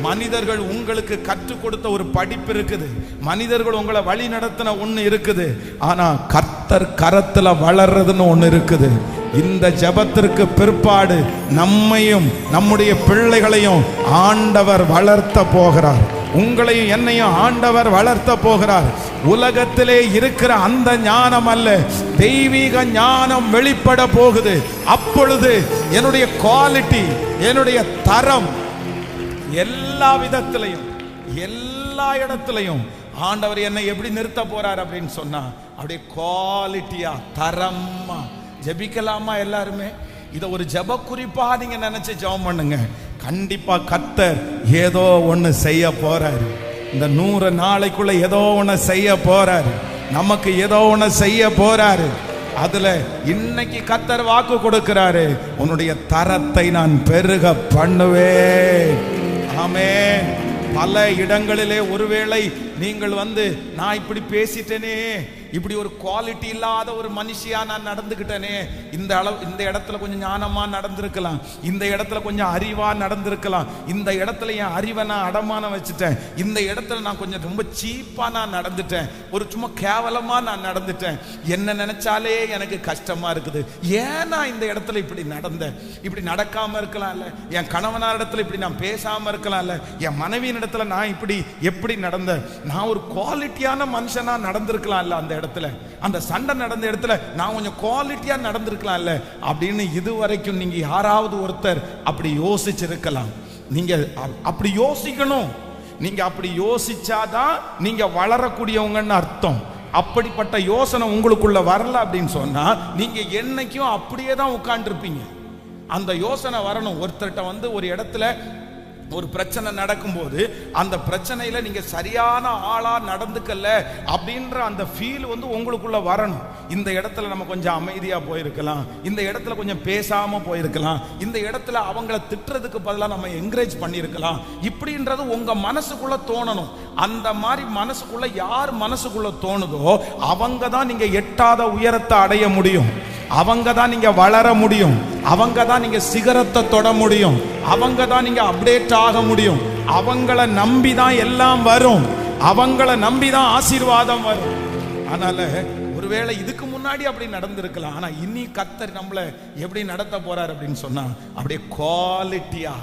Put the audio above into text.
மனிதர்கள் உங்களுக்கு கற்றுக் கொடுத்த ஒரு படிப்பு இருக்குது. மனிதர்கள் உங்களை வழி நடத்தின ஒன்று இருக்குது. ஆனா கர்த்தர் கரத்துல வளர்றதுன்னு ஒன்று இருக்குது. இந்த ஜெபத்திற்கு பிற்பாடு நம்மையும் நம்முடைய பிள்ளைகளையும் ஆண்டவர் வளர்த்த போகிறார். உங்களையும் என்னையும் ஆண்டவர் வளர்த்த போகிறார். உலகத்திலே இருக்கிற அந்த ஞானம் அல்ல. தெய்வீக ஞானம் வெளிப்பட போகுது. அப்பொழுது என்னுடைய குவாலிட்டி என்னுடைய தரம் எல்லா விதத்திலையும் எல்லா இடத்துலையும் ஆண்டவர் என்னை எப்படி நிறுத்த போறார் அப்படின்னு சொன்னா அப்படியே குவாலிட்டியா தரமா. ஜெபிக்கலாமா எல்லாருமே? இதை ஒரு ஜெப குறிப்பா நீங்க நினைச்சு ஜெபம் பண்ணுங்க. கண்டிப்பா கத்தர் ஏதோ ஒண்ணு செய்ய போறாரு. இந்த நூறு நாளைக்குள்ள ஏதோ ஒண்ணு செய்ய போறாரு. நமக்கு ஏதோ ஒண்ணு செய்ய போறாரு. அதுல இன்னைக்கு கத்தர் வாக்கு கொடுக்கிறாரு. உன்னுடைய தரத்தை நான் பெருக பண்ணுவேன். ஆமே பல இடங்களிலே ஒருவேளை நீங்கள் வந்து நான் இப்படி பேசிட்டேனே. இப்படி ஒரு குவாலிட்டி இல்லாத ஒரு மனுஷியா நான் நடந்துக்கிட்டேனே இந்த அளவு இந்த இடத்துல கொஞ்சம் ஞானமா நடந்திருக்கலாம் இந்த இடத்துல கொஞ்சம் அறிவா நடந்திருக்கலாம் இந்த இடத்துல என் அறிவை நான் அடமானம் வச்சுட்டேன் இந்த இடத்துல நான் கொஞ்சம் ரொம்ப சீப்பா நான் நடந்துட்டேன் ஒரு சும்மா கேவலமா நான் நடந்துட்டேன் என்ன நினைச்சாலே எனக்கு கஷ்டமா இருக்குது. ஏன் நான் இந்த இடத்துல இப்படி நடந்தேன்? இப்படி நடக்காம இருக்கலாம்ல? என் கணவனார் இடத்துல இப்படி நான் பேசாம இருக்கலாம்ல? என் மனைவியின் இடத்துல நான் இப்படி எப்படி நடந்தேன்? நான் ஒரு குவாலிட்டியான மனுஷனா நடந்திருக்கலாம்ல அந்த இடத்துல அந்த சண்டை நடந்த இடத்துல நான் கொஞ்சம் குவாலிட்டியா நடந்திருக்கலாம்ல. அப்படின்னு இது வரைக்கும் நீங்க யாராவது ஒருத்தர் அப்படி யோசிச்சிருக்கலாம். நீங்க அப்படி யோசிக்கணும். நீங்க அப்படி யோசிச்சாதான் நீங்க வளரக்கூடியவங்கன்னு அர்த்தம். அப்படிப்பட்ட யோசனை உங்களுக்குள்ள வரல அப்படின்னு சொன்னா நீங்க என்னைக்கும் அப்படியே தான் உட்காந்துருப்பீங்க அந்த யோசனை வரணும். ஒருத்தர்கிட்ட வந்து ஒரு இடத்துல ஒரு பிரச்சனை நடக்கும்போது அந்த பிரச்சனையில நீங்க சரியான ஆளா நடந்துக்கல அப்படின்ற அந்த ஃபீல் வந்து உங்களுக்குள்ள வரணும். இந்த இடத்துல நம்ம கொஞ்சம் அமைதியா போயிருக்கலாம். இந்த இடத்துல கொஞ்சம் பேசாம போயிருக்கலாம். இந்த இடத்துல அவங்கள திட்டுறதுக்கு பதிலாக நம்ம என்கரேஜ் பண்ணியிருக்கலாம். இப்படின்றது உங்க மனசுக்குள்ள தோணணும். அந்த மாதிரி மனசுக்குள்ள யார் மனசுக்குள்ள தோணுதோ அவங்க தான் நீங்க எட்டாத உயரத்தை அடைய முடியும். அவங்க தான் நீங்க வளர முடியும். அவங்க தான் நீங்க சிகரத்தை தொட முடியும். அவங்க தான் நீங்க அப்டேட் ஆக முடியும். அவங்கள நம்பி தான் எல்லாம் வரும். அவங்கள நம்பி தான் ஆசீர்வாதம் வரும். அதனால ஒருவேளை இதுக்கு முன்னாடி அப்படி நடந்திருக்கலாம். ஆனா இனி கத்தர் நம்மள எப்படி நடத்த போறாரு அப்படின்னு சொன்னா அப்படியே குவாலிட்டியா